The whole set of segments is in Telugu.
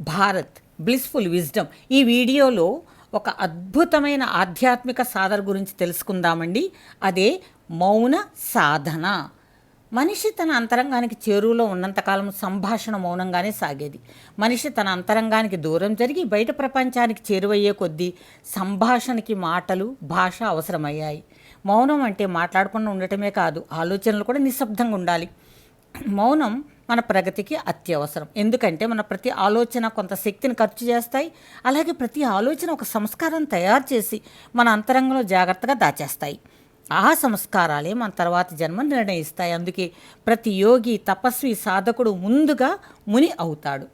భారత్ బ్లిస్ఫుల్ విజ్డమ్ ఈ వీడియోలో ఒక అద్భుతమైన ఆధ్యాత్మిక సాధన గురించి తెలుసుకుందామండి. అదే మౌన సాధన. మనిషి తన అంతరంగానికి చేరువలో ఉన్నంతకాలం సంభాషణ మౌనంగానే సాగేది. మనిషి తన అంతరంగానికి దూరం జరిగి బయట ప్రపంచానికి చేరువయ్యే కొద్దీ సంభాషణకి మాటలు భాష అవసరమయ్యాయి. మౌనం అంటే మాట్లాడకుండా ఉండటమే కాదు ఆలోచనలు కూడా నిశ్శబ్దంగా ఉండాలి. మౌనం మన ప్రగతికి అత్యవసరం. ఎందుకంటే మన ప్రతి ఆలోచన కొంత శక్తిని ఖర్చు చేస్తాయి. అలాగే ప్రతి ఆలోచన ఒక సంస్కారం తయారు చేసి మన అంతరంగంలో జాగ్రత్తగా దాచేస్తాయి. ఆ సంస్కారాలే మన తర్వాత జన్మ నిర్ణయిస్తాయి. అందుకే ప్రతి యోగి తపస్వి సాధకుడు ముందుగా ముని అవుతాడు.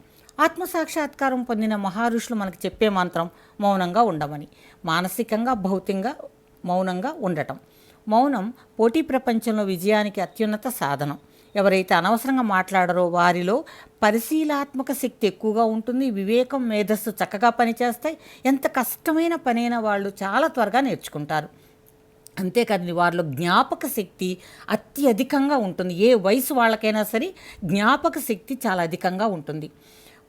ఆత్మసాక్షాత్కారం పొందిన మహారుషులు మనకు చెప్పే మంత్రం మౌనంగా ఉండమని. మానసికంగా భౌతికంగా మౌనంగా ఉండటం. మౌనం పోటీ ప్రపంచంలో విజయానికి అత్యున్నత సాధనం. ఎవరైతే అనవసరంగా మాట్లాడరో వారిలో పరిశీలాత్మక శక్తి ఎక్కువగా ఉంటుంది వివేకం మేధస్సు చక్కగా పనిచేస్తాయి. ఎంత కష్టమైన పనైనా వాళ్ళు చాలా త్వరగా నేర్చుకుంటారు. అంతేకాదండి వారిలో జ్ఞాపక శక్తి అత్యధికంగా ఉంటుంది. ఏ వయసు వాళ్ళకైనా సరే జ్ఞాపక శక్తి చాలా అధికంగా ఉంటుంది.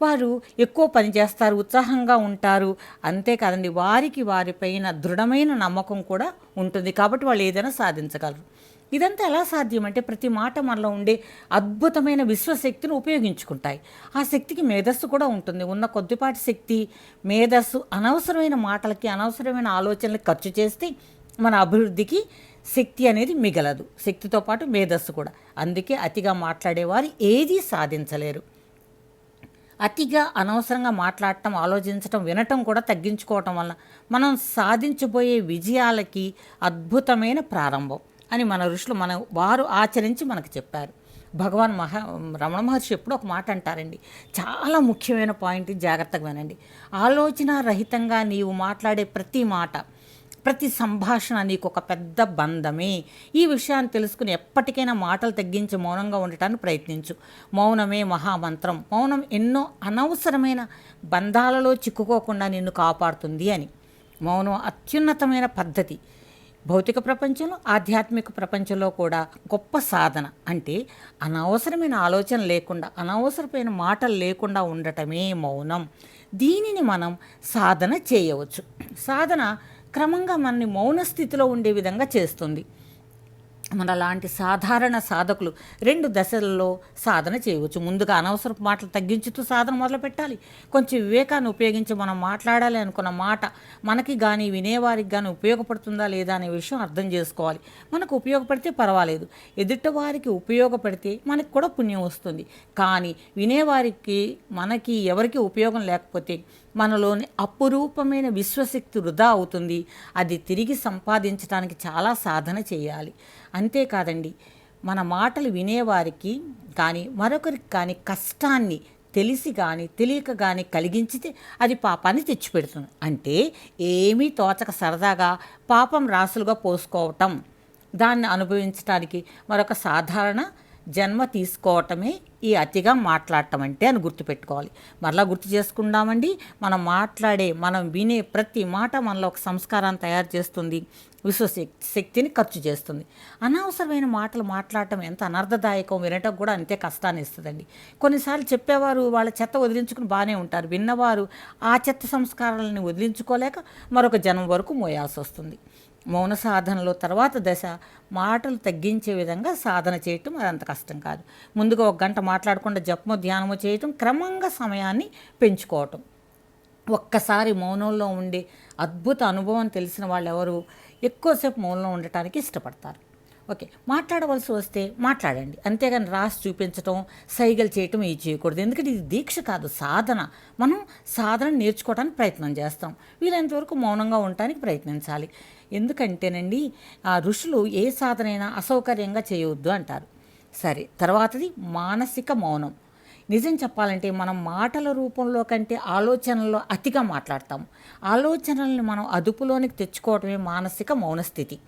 వారు ఎక్కువ పని చేస్తారు ఉత్సాహంగా ఉంటారు. అంతేకాదండి వారికి వారిపైన దృఢమైన నమ్మకం కూడా ఉంటుంది. కాబట్టి వాళ్ళు ఏదైనా సాధించగలరు. ఇదంతా ఎలా సాధ్యం అంటే ప్రతి మాట మనలో ఉండే అద్భుతమైన విశ్వశక్తిని ఉపయోగించుకుంటాయి. ఆ శక్తికి మేధస్సు కూడా ఉంటుంది. ఉన్న కొద్దిపాటి శక్తి మేధస్సు అనవసరమైన మాటలకి అనవసరమైన ఆలోచనలకు ఖర్చు చేస్తే మన అభివృద్ధికి శక్తి అనేది మిగలదు. శక్తితో పాటు మేధస్సు కూడా. అందుకే అతిగా మాట్లాడేవారు ఏదీ సాధించలేరు. అతిగా అనవసరంగా మాట్లాడటం ఆలోచించటం వినటం కూడా తగ్గించుకోవటం వల్ల మనం సాధించబోయే విజయాలకి అద్భుతమైన ప్రారంభం. అని మన ఋషులు మన వారు ఆచరించి మనకు చెప్పారు. భగవాన్ మహా రమణ మహర్షి ఎప్పుడు ఒక మాట అంటారండి. చాలా ముఖ్యమైన పాయింట్ జాగ్రత్తగా వినండి. ఆలోచన రహితంగా నీవు మాట్లాడే ప్రతి మాట ప్రతి సంభాషణ నీకు ఒక పెద్ద బంధమే. ఈ విషయాన్ని తెలుసుకుని ఎప్పటికైనా మాటలు తగ్గించి మౌనంగా ఉండటానికి ప్రయత్నించు. మౌనమే మహామంత్రం. మౌనం ఎన్నో అనవసరమైన బంధాలలో చిక్కుకోకుండా నిన్ను కాపాడుతుంది అని. మౌనం అత్యున్నతమైన పద్ధతి. భౌతిక ప్రపంచంలో ఆధ్యాత్మిక ప్రపంచంలో కూడా గొప్ప సాధన. అంటే అనవసరమైన ఆలోచన లేకుండా అనవసరమైన మాటలు లేకుండా ఉండటమే మౌనం. దీనిని మనం సాధన చేయవచ్చు. సాధన క్రమంగా మనని మౌన స్థితిలో ఉండే విధంగా చేస్తుంది. మన లాంటి సాధారణ సాధకులు రెండు దశలలో సాధన చేయవచ్చు. ముందుగా అనవసరపు మాటలు తగ్గించుతూ సాధన మొదలు పెట్టాలి. కొంచెం వివేకాన్ని ఉపయోగించి మనం మాట్లాడాలి అనుకున్న మాట మనకి కానీ వినేవారికి కానీ ఉపయోగపడుతుందా లేదా అనే విషయం అర్థం చేసుకోవాలి. మనకు ఉపయోగపడితే పర్వాలేదు. ఎదుటి వారికి ఉపయోగపడితే మనకు కూడా పుణ్యం వస్తుంది. కానీ వినేవారికి మనకి ఎవరికి ఉపయోగం లేకపోతే మనలోని అపురూపమైన విశ్వశక్తి వృధా అవుతుంది. అది తిరిగి సంపాదించడానికి చాలా సాధన చేయాలి. అంతేకాదండి మన మాటలు వినేవారికి కానీ మరొకరికి కానీ కష్టాన్ని తెలిసి కానీ తెలియక కానీ కలిగించితే అది పాపాన్ని తెచ్చిపెడుతుంది. అంటే ఏమీ తోచక సరదాగా పాపం రాసులుగా పోసుకోవటం. దాన్ని అనుభవించడానికి మరొక సాధారణ జన్మ తీసుకోవటమే ఈ అతిగా మాట్లాడటం అంటే అని గుర్తుపెట్టుకోవాలి. మరలా గుర్తు చేసుకుందామండి. మనం మాట్లాడే మనం వినే ప్రతి మాట మనలో ఒక సంస్కారాన్ని తయారు చేస్తుంది. విశ్వశక్తి శక్తిని ఖర్చు చేస్తుంది. అనవసరమైన మాటలు మాట్లాడటం ఎంత అనర్థదాయకం వినటం కూడా అంతే కష్టాన్ని ఇస్తుందండి. కొన్నిసార్లు చెప్పేవారు వాళ్ళ చెత్త వదిలించుకుని బాగానే ఉంటారు. విన్నవారు ఆ చెత్త సంస్కారాలను వదిలించుకోలేక మరొక జన్మ వరకు మోయాల్సి వస్తుంది మౌన సాధనలో తర్వాత దశ మాటలు తగ్గించే విధంగా సాధన చేయటం అది అంత కష్టం కాదు. ముందుగా ఒక గంట మాట్లాడకుండా జపము ధ్యానము చేయటం క్రమంగా సమయాన్ని పెంచుకోవటం. ఒక్కసారి మౌనంలో ఉండే అద్భుత అనుభవం తెలిసిన వాళ్ళు ఎవరు ఎక్కువసేపు మౌనంలో ఉండటానికి ఇష్టపడతారు. ఓకే మాట్లాడవలసి వస్తే మాట్లాడండి. అంతేగాని రాసి చూపించటం సైగలు చేయటం ఇది చేయకూడదు. ఎందుకంటే ఇది దీక్ష కాదు సాధన. మనం సాధన నేర్చుకోవడానికి ప్రయత్నం చేస్తాం. వీలైనంతవరకు మౌనంగా ఉండటానికి ప్రయత్నించాలి. ఎందుకంటేనండి ఆ ఋషులు ఏ సాధనైనా అసౌకర్యంగా చేయవద్దు అంటారు. సరే తర్వాతది మానసిక మౌనం. నిజం చెప్పాలంటే మనం మాటల రూపంలో కంటే ఆలోచనల్లో అతిగా మాట్లాడతాం. ఆలోచనల్ని మనం అదుపులోనికి తెచ్చుకోవటమే మానసిక మౌన స్థితి.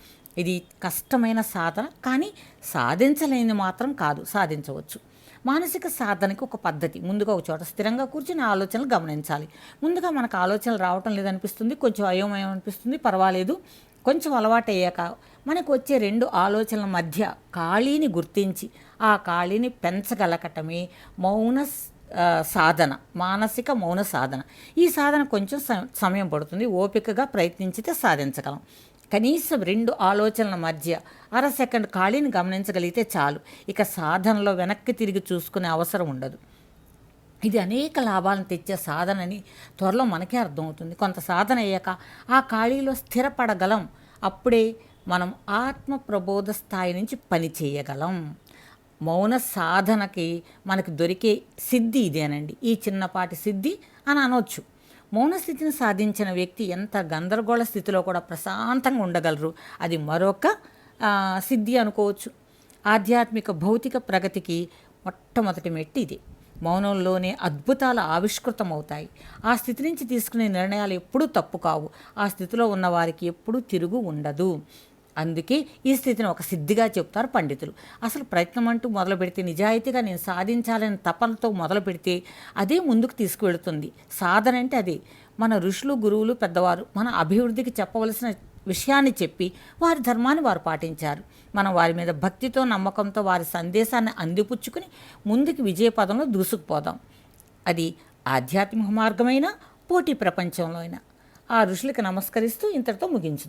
ఇది కష్టమైన సాధన కానీ సాధించలేని మాత్రం కాదు సాధించవచ్చు. మానసిక సాధనకి ఒక పద్ధతి. ముందుగా ఒక చోట స్థిరంగా కూర్చుని ఆలోచనలు గమనించాలి. ముందుగా మనకు ఆలోచనలు రావటం లేదనిపిస్తుంది కొంచెం అయోమయం అనిపిస్తుంది పర్వాలేదు. కొంచెం అలవాటు అయ్యాక మనకు వచ్చే రెండు ఆలోచనల మధ్య ఖాళీని గుర్తించి ఆ ఖాళీని పెంచగలగటమే మౌన సాధన మానసిక మౌన సాధన. ఈ సాధన కొంచెం సమయం పడుతుంది. ఓపికగా ప్రయత్నించితే సాధించగలం. కనీసం రెండు ఆలోచనల మధ్య అర సెకండ్ ఖాళీని గమనించగలిగితే చాలు. ఇక సాధనలో వెనక్కి తిరిగి చూసుకునే అవసరం ఉండదు. ఇది అనేక లాభాలను తెచ్చే సాధనని త్వరలో మనకే అర్థమవుతుంది. కొంత సాధన అయ్యాక ఆ ఖాళీలో స్థిరపడగలం. అప్పుడే మనం ఆత్మ ప్రబోధ స్థాయి నుంచి పని చేయగలం. మౌన సాధనకి మనకు దొరికే సిద్ధి ఇదేనండి. ఈ చిన్నపాటి సిద్ధి అని అనొచ్చు. మౌనస్థితిని సాధించిన వ్యక్తి ఎంత గందరగోళ స్థితిలో కూడా ప్రశాంతంగా ఉండగలరు. అది మరొక సిద్ధి అనుకోవచ్చు. ఆధ్యాత్మిక భౌతిక ప్రగతికి మొట్టమొదటి మెట్టి ఇది. మౌనంలోనే అద్భుతాలు ఆవిష్కృతమవుతాయి. ఆ స్థితి నుంచి తీసుకునే నిర్ణయాలు ఎప్పుడూ తప్పు కావు. ఆ స్థితిలో ఉన్నవారికి ఎప్పుడూ తిరుగు ఉండదు. అందుకే ఈ స్థితిని ఒక సిద్ధిగా చెప్తారు పండితులు. అసలు ప్రయత్నం అంటూ మొదలు పెడితే నిజాయితీగా నేను సాధించాలని తపనతో మొదలు పెడితే అదే ముందుకు తీసుకువెళుతుంది. సాధన అంటే అదే. మన ఋషులు గురువులు పెద్దవారు మన అభివృద్ధికి చెప్పవలసిన విషయాన్ని చెప్పి వారి ధర్మాన్ని వారు పాటించారు. మనం వారి మీద భక్తితో నమ్మకంతో వారి సందేశాన్ని అందిపుచ్చుకుని ముందుకు విజయపదంలో దూసుకుపోదాం. అది ఆధ్యాత్మిక మార్గమైన పోటీ ప్రపంచంలో అయినా. ఆ ఋషులకు నమస్కరిస్తూ ఇంతటితో ముగించు